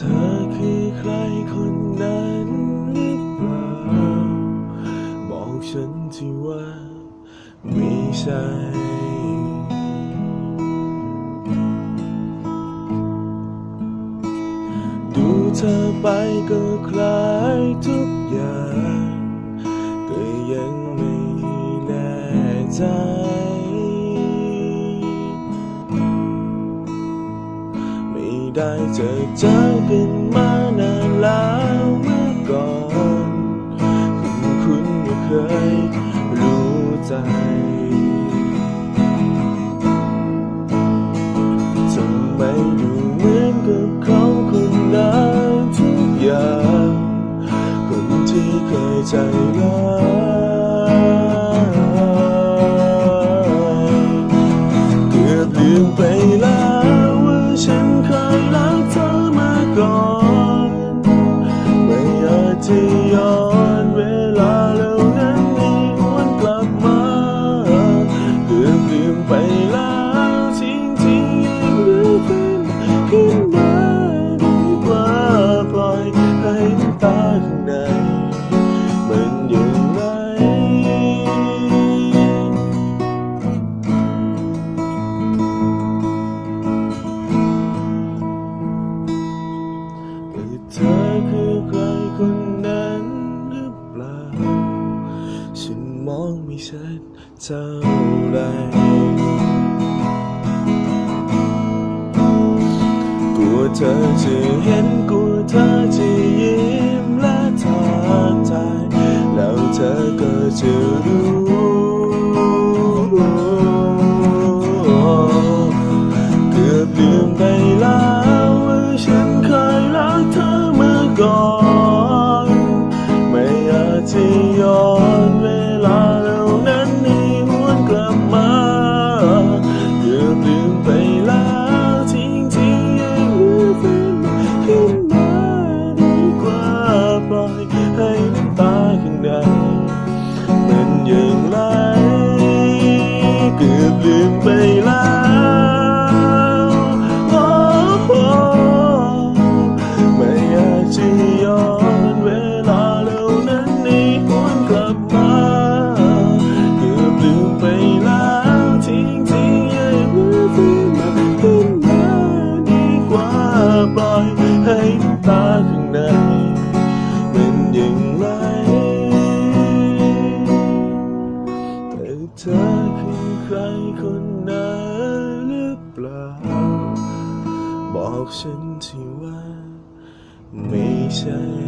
เธอคือใครคนนั้นหรือเปล่าบอกฉันที่ว่าไม่ใช่ดูเธอไปก็คล้ายทุกอย่าง ก็ยังไม่แน่ใจ ได้เจอเจอกันมานานแล้วเมื่อก่อนคุณคุณไม่เคยรู้ใจทำไมดูเหมือนกับเขาคนนั้นทุกอย่างคนที่เคยใจร้ายเกือบลืมไปแล้ว อบ มองไม่ชัดเท่าไรกลัวเธอจะเห็นกลัวเธอจะยิ้มและทักทายแล้วเธอก็จะรู้ เกื คือใครคนนั้นหรือเปล่า บอกฉันทีว่า ไม่ใช่